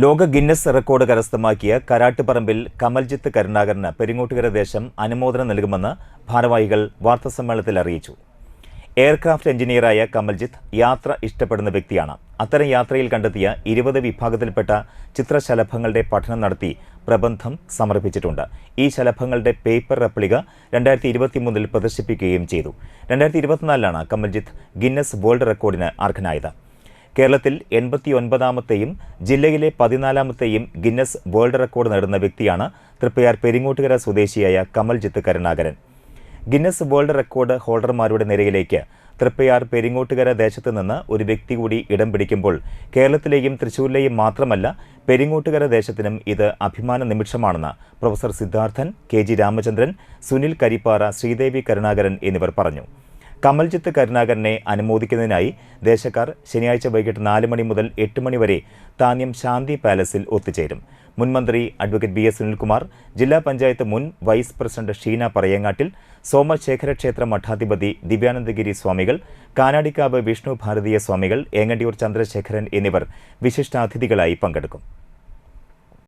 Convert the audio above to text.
ലോക Guinness record കരസ്ഥമാക്കിയ കരാട്ടുപറമ്പിൽ കമൽജിത്ത് കരുണാകരന് പെരിങ്ങോട്ടുകര ദേശം അനുമോദനം നൽകുമെന്ന് ഭാരവാഹികൾ വാർത്താസമ്മേളനത്തിൽ അറിയിച്ചു. എയർക്രാഫ്റ്റ് എഞ്ചിനീയറായ കമൽജിത്ത് യാത്ര ഇഷ്ടപ്പെടുന്ന വ്യക്തിയാണ്. അത്തരം യാത്രയിൽ കണ്ടെത്തിയ ഇരുപത് വിഭാഗത്തിൽപ്പെട്ട ചിത്രശലഭങ്ങളുടെ പഠനം നടത്തി പ്രബന്ധം സമർപ്പിച്ചിട്ടുണ്ട്. ഈ ശലഭങ്ങളുടെ പേപ്പർ റെപ്ലിക രണ്ടായിരത്തി ഇരുപത്തിമൂന്നിൽ പ്രദർശിപ്പിക്കുകയും ചെയ്തു. രണ്ടായിരത്തി ഇരുപത്തിനാലിലാണ് കമൽജിത്ത് ഗിന്നസ് വേൾഡ് റെക്കോർഡിന് അർഹനായത്. കേരളത്തിൽ എൺപത്തി ഒൻപതാമത്തെയും ജില്ലയിലെ പതിനാലാമത്തെയും ഗിന്നസ് വേൾഡ് റെക്കോർഡ് നേടുന്ന വ്യക്തിയാണ് തൃപ്പയാർ പെരിങ്ങോട്ടുകര സ്വദേശിയായ Kamaljith Karunakaran Guinness world record ഹോൾഡർമാരുടെ നിരയിലേക്ക് തൃപ്പയാർ പെരിങ്ങോട്ടുകര ദേശത്ത് നിന്ന് ഒരു വ്യക്തി കൂടി ഇടം പിടിക്കുമ്പോൾ കേരളത്തിലെയും തൃശൂരിലെയും മാത്രമല്ല പെരിങ്ങോട്ടുകര ദേശത്തിനും ഇത് അഭിമാന നിമിഷമാണെന്ന് professor Siddharthan K G Ramachandran Sunil Karippara Sreedevi Karunakaran എന്നിവർ പറഞ്ഞു. കമൽജിത്ത് കരുണാകരനെ അനുമോദിക്കുന്നതിനായി ദേശക്കാർ ശനിയാഴ്ച വൈകിട്ട് നാല് മണി മുതൽ എട്ട് മണി വരെ താന്യം ശാന്തി പാലസിൽ ഒത്തുചേരും. മുൻമന്ത്രി അഡ്വക്കേറ്റ് ബി എസ് സുനിൽകുമാർ ജില്ലാ പഞ്ചായത്ത് മുൻ വൈസ് പ്രസിഡന്റ് ഷീന പറയങ്ങാട്ടിൽ സോമശേഖര ക്ഷേത്ര മഠാധിപതി ദിവ്യാനന്ദഗിരി സ്വാമികൾ കാനാടിക്കാവ് വിഷ്ണു ഭാരതീയ സ്വാമികൾ ഏങ്ങണ്ടിയൂർ ചന്ദ്രശേഖരൻ എന്നിവർ വിശിഷ്ടാതിഥികളായി പങ്കെടുക്കും.